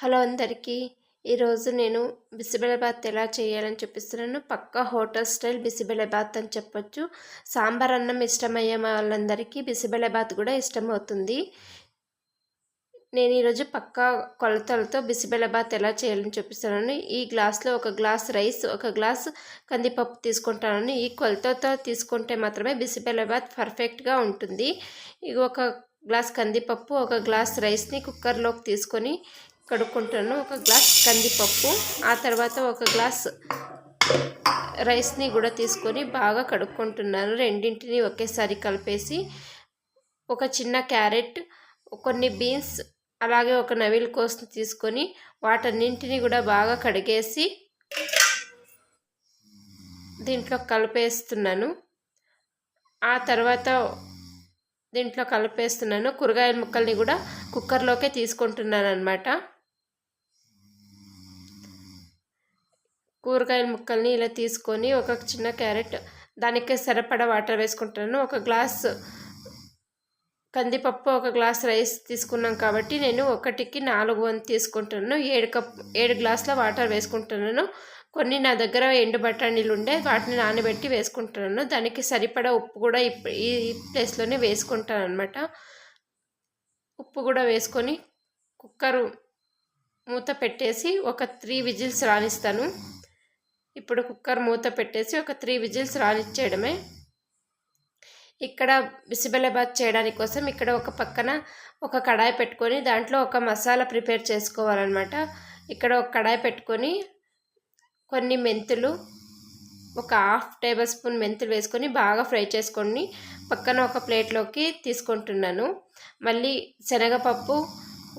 Hello అందరికీ. ఈరోజు నేను బిసిబెళబాత్ ఎలా చేయాలని చూపిస్తున్నాను. పక్కా హోటల్ స్టైల్ బిసిబెళబాత్ అని చెప్పొచ్చు. సాంబార్ అన్నం ఇష్టమయ్యే వాళ్ళందరికీ బిసిబెళబాత్ కూడా ఇష్టమవుతుంది. నేను ఈరోజు పక్కా కొలతలతో బిసిబెళబాత్ ఎలా చేయాలని చూపిస్తున్నాను. ఈ గ్లాస్లో ఒక గ్లాస్ రైస్ ఒక గ్లాస్ కందిపప్పు తీసుకుంటాను ఈ కొలతతో తీసుకుంటే మాత్రమే బిసిబెళబాత్ పర్ఫెక్ట్గా ఉంటుంది. ఇది ఒక గ్లాస్ కందిపప్పు ఒక గ్లాస్ రైస్ని కుక్కర్లోకి తీసుకొని కడుక్కుంటాను. ఒక గ్లాస్ కందిపప్పు ఆ తర్వాత ఒక గ్లాస్ రైస్ని కూడా తీసుకొని బాగా కడుక్కుంటున్నాను. రెండింటిని ఒకేసారి కలిపేసి ఒక చిన్న క్యారెట్ కొన్ని బీన్స్ అలాగే ఒక నవిల్ కోసం తీసుకొని వాటన్నింటినీ కూడా బాగా కడిగేసి దీంట్లో కలిపేస్తున్నాను. ఆ తర్వాత దీంట్లో కలిపేస్తున్నాను. కూరగాయల ముక్కల్ని కూడా కుక్కర్లోకే తీసుకుంటున్నాను అనమాట కూరగాయల ముక్కల్ని ఇలా తీసుకొని ఒక చిన్న క్యారెట్ దానికి సరిపడా వాటర్ వేసుకుంటాను. ఒక గ్లాస్ కందిపప్పు ఒక గ్లాస్ రైస్ తీసుకున్నాం కాబట్టి నేను ఒకటికి నాలుగు వంతు తీసుకుంటున్నాను. ఏడు కప్ ఏడు గ్లాసుల వాటర్ వేసుకుంటున్నాను. కొన్ని నా దగ్గర ఎండు బఠానీలు ఉండే వాటిని నానబెట్టి వేసుకుంటున్నాను. దానికి సరిపడా ఉప్పు కూడా ఈ ప్లేస్లోనే వేసుకుంటాను అనమాట ఉప్పు కూడా వేసుకొని కుక్కరు మూత పెట్టేసి ఒక త్రీ విజిల్స్ రాణిస్తాను ఇప్పుడు కుక్కర్ మూత పెట్టేసి ఒక త్రీ విజిల్స్ రానిచ్చేయడమే. ఇక్కడ బిసిబెల్లబాత్ చేయడానికి కోసం ఇక్కడ ఒక పక్కన ఒక కడాయి పెట్టుకొని దాంట్లో ఒక మసాలా ప్రిపేర్ చేసుకోవాలన్నమాట. ఇక్కడ ఒక కడాయి పెట్టుకొని కొన్ని మెంతులు ఒక హాఫ్ టేబుల్ స్పూన్ మెంతులు వేసుకొని బాగా ఫ్రై చేసుకొని పక్కన ఒక ప్లేట్లోకి తీసుకుంటున్నాను. మళ్ళీ శనగపప్పు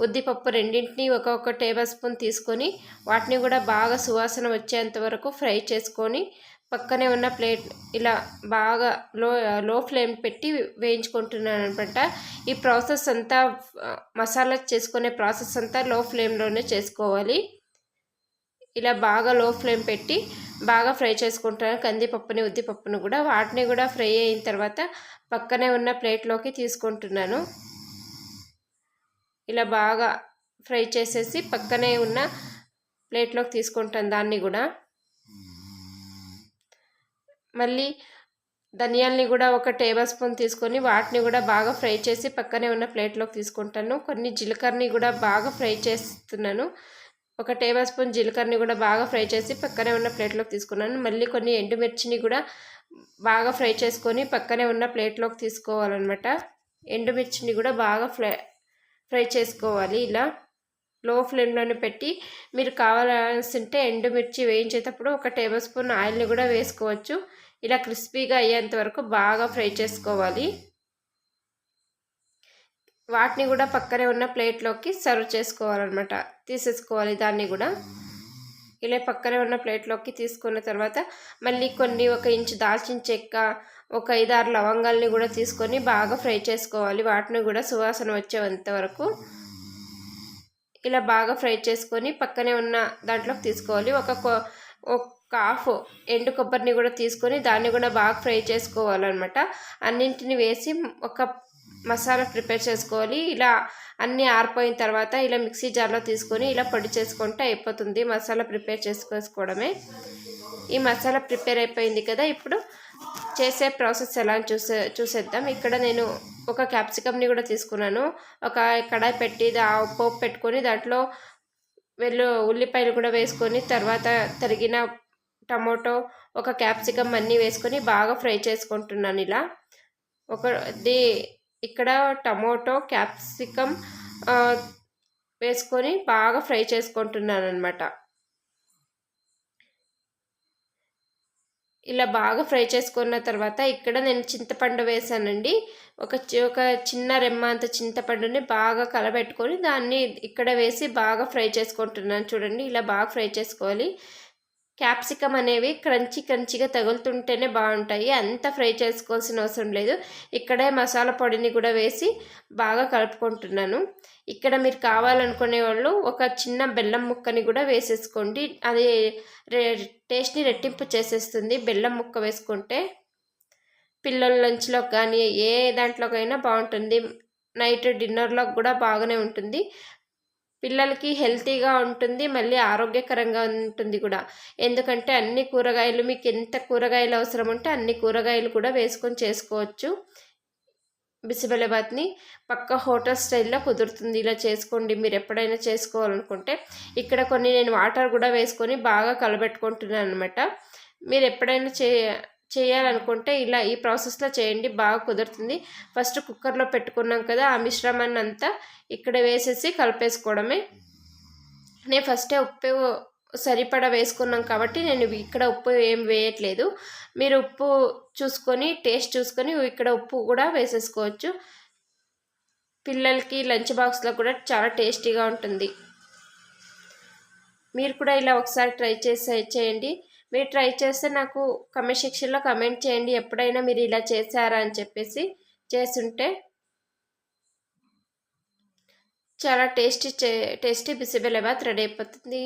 ఉద్దిపప్పు రెండింటిని ఒక్కొక్క టేబుల్ స్పూన్ తీసుకొని వాటిని కూడా బాగా సువాసన వచ్చేంత వరకు ఫ్రై చేసుకొని పక్కనే ఉన్న ప్లేట్ ఇలా బాగా లో లో ఫ్లేమ్ పెట్టి వేయించుకుంటున్నాను అనమాట. ఈ ప్రాసెస్ అంతా మసాలా చేసుకునే ప్రాసెస్ అంతా లో ఫ్లేమ్లోనే చేసుకోవాలి. ఇలా బాగా లో ఫ్లేమ్ పెట్టి బాగా ఫ్రై చేసుకుంటాను కందిపప్పుని ఉద్దిపప్పును కూడా వాటిని కూడా ఫ్రై అయిన తర్వాత పక్కనే ఉన్న ప్లేట్లోకి తీసుకుంటున్నాను. ఇలా బాగా ఫ్రై చేసేసి పక్కనే ఉన్న ప్లేట్లోకి తీసుకుంటాను దాన్ని కూడా. మళ్ళీ ధనియాల్ని కూడా ఒక టేబుల్ స్పూన్ తీసుకొని వాటిని కూడా బాగా ఫ్రై చేసి పక్కనే ఉన్న ప్లేట్లోకి తీసుకుంటాను. కొన్ని జీలకర్రని కూడా బాగా ఫ్రై చేస్తున్నాను. ఒక టేబుల్ స్పూన్ జీలకర్రని కూడా బాగా ఫ్రై చేసి పక్కనే ఉన్న ప్లేట్లోకి తీసుకున్నాను. మళ్ళీ కొన్ని ఎండుమిర్చిని కూడా బాగా ఫ్రై చేసుకొని పక్కనే ఉన్న ప్లేట్లోకి తీసుకోవాలన్నమాట. ఎండుమిర్చిని కూడా బాగా ఫ్రై ఫ్రై చేసుకోవాలి ఇలా. లో ఫ్లేమ్లోనే పెట్టి మీరు కావాల్సింటే ఎండుమిర్చి వేయించేటప్పుడు ఒక టేబుల్ స్పూన్ ఆయిల్ని కూడా వేసుకోవచ్చు. ఇలా క్రిస్పీగా అయ్యేంత వరకు బాగా ఫ్రై చేసుకోవాలి. వాటిని కూడా పక్కనే ఉన్న ప్లేట్లోకి సర్వ్ చేసుకోవాలన్నమాట. తీసేసుకోవాలి దాన్ని కూడా. ఇలా పక్కనే ఉన్న ప్లేట్లోకి తీసుకున్న తర్వాత మళ్ళీ కొన్ని ఒక ఇంచు దాల్చిన చెక్క ఒక ఐదు ఆరు లవంగాల్ని కూడా తీసుకొని బాగా ఫ్రై చేసుకోవాలి. వాటిని కూడా సువాసన వచ్చేంత వరకు ఇలా బాగా ఫ్రై చేసుకొని పక్కనే ఉన్న దాంట్లోకి తీసుకోవాలి. ఒక ఒక హాఫ్ ఎండు కొబ్బరిని కూడా తీసుకొని దాన్ని కూడా బాగా ఫ్రై చేసుకోవాలన్నమాట. అన్నింటిని వేసి ఒక మసాలా ప్రిపేర్ చేసుకోవాలి. ఇలా అన్నీ ఆరిపోయిన తర్వాత ఇలా మిక్సీ జార్లో తీసుకొని ఇలా పొడి చేసుకుంటే అయిపోతుంది. మసాలా ప్రిపేర్ చేసుకోవడమే ఈ మసాలా ప్రిపేర్ అయిపోయింది కదా. ఇప్పుడు చేసే ప్రాసెస్ ఎలా చూసే చూసేద్దాం. ఇక్కడ నేను ఒక క్యాప్సికమ్ని కూడా తీసుకున్నాను. ఒక కడాయి పెట్టి దా పోపు పెట్టుకొని దాంట్లో వెళ్ళు ఉల్లిపాయలు కూడా వేసుకొని తర్వాత తరిగిన టమోటో ఒక క్యాప్సికమ్ అన్నీ వేసుకొని బాగా ఫ్రై చేసుకుంటున్నాను ఇలా. ఒక ది ఇక్కడ టమోటో క్యాప్సికమ్ వేసుకొని బాగా ఫ్రై చేసుకుంటున్నాను అనమాట ఇలా బాగా ఫ్రై చేసుకున్న తర్వాత ఇక్కడ నేను చింతపండు వేసానండి. ఒక ఒక చిన్న రెమ్మ అంత చింతపండుని బాగా కలబెట్టుకొని దాన్ని ఇక్కడ వేసి బాగా ఫ్రై చేసుకుంటున్నాను. చూడండి ఇలా బాగా ఫ్రై చేసుకోవాలి. క్యాప్సికమ్ అనేవి క్రంచి క్రంచిగా తగులుతుంటేనే బాగుంటాయి. అంత ఫ్రై చేసుకోవాల్సిన అవసరం లేదు. ఇక్కడే మసాలా పొడిని కూడా వేసి బాగా కలుపుకుంటున్నాను. ఇక్కడ మీరు కావాలనుకునే వాళ్ళు ఒక చిన్న బెల్లం ముక్కని కూడా వేసేసుకోండి. అది టేస్ట్ని రెట్టింపు చేసేస్తుంది. బెల్లం ముక్క వేసుకుంటే పిల్లల లంచ్లో కానీ ఏ దాంట్లోకైనా బాగుంటుంది. నైట్ డిన్నర్లో కూడా బాగానే ఉంటుంది. పిల్లలకి హెల్తీగా ఉంటుంది మళ్ళీ ఆరోగ్యకరంగా ఉంటుంది కూడా. ఎందుకంటే అన్ని కూరగాయలు మీకు ఎంత కూరగాయలు అవసరం ఉంటే అన్ని కూరగాయలు కూడా వేసుకొని చేసుకోవచ్చు. బిసిబెలబాత్ని పక్క హోటల్ స్టైల్లో కుదురుతుంది. ఇలా చేసుకోండి మీరు ఎప్పుడైనా చేసుకోవాలనుకుంటే. ఇక్కడ కొన్ని నేను వాటర్ కూడా వేసుకొని బాగా కలబెట్టుకుంటున్నాను అనమాట మీరు ఎప్పుడైనా చే చేయాలనుకుంటే ఇలా ఈ ప్రాసెస్లో చేయండి బాగా కుదురుతుంది. ఫస్ట్ కుక్కర్లో పెట్టుకున్నాం కదా ఆ మిశ్రమాన్ని అంతా ఇక్కడ వేసేసి కలిపేసుకోవడమే. నేను ఫస్టే ఉప్పు సరిపడా వేసుకున్నాం కాబట్టి నేను ఇక్కడ ఉప్పు ఏం వేయట్లేదు. మీరు ఉప్పు చూసుకొని టేస్ట్ చూసుకొని ఇక్కడ ఉప్పు కూడా వేసేసుకోవచ్చు. పిల్లలకి లంచ్ బాక్స్లో కూడా చాలా టేస్టీగా ఉంటుంది. మీరు కూడా ఇలా ఒకసారి ట్రై చేసే చేయండి. మీరు ట్రై చేస్తే నాకు కమెంట్ సెక్షన్లో కమెంట్ చేయండి. ఎప్పుడైనా మీరు ఇలా చేశారా అని చెప్పేసి చేస్తుంటే చాలా టేస్టీ చే టేస్టీ బిసిబెలబాత్ రెడీ అయిపోతుంది.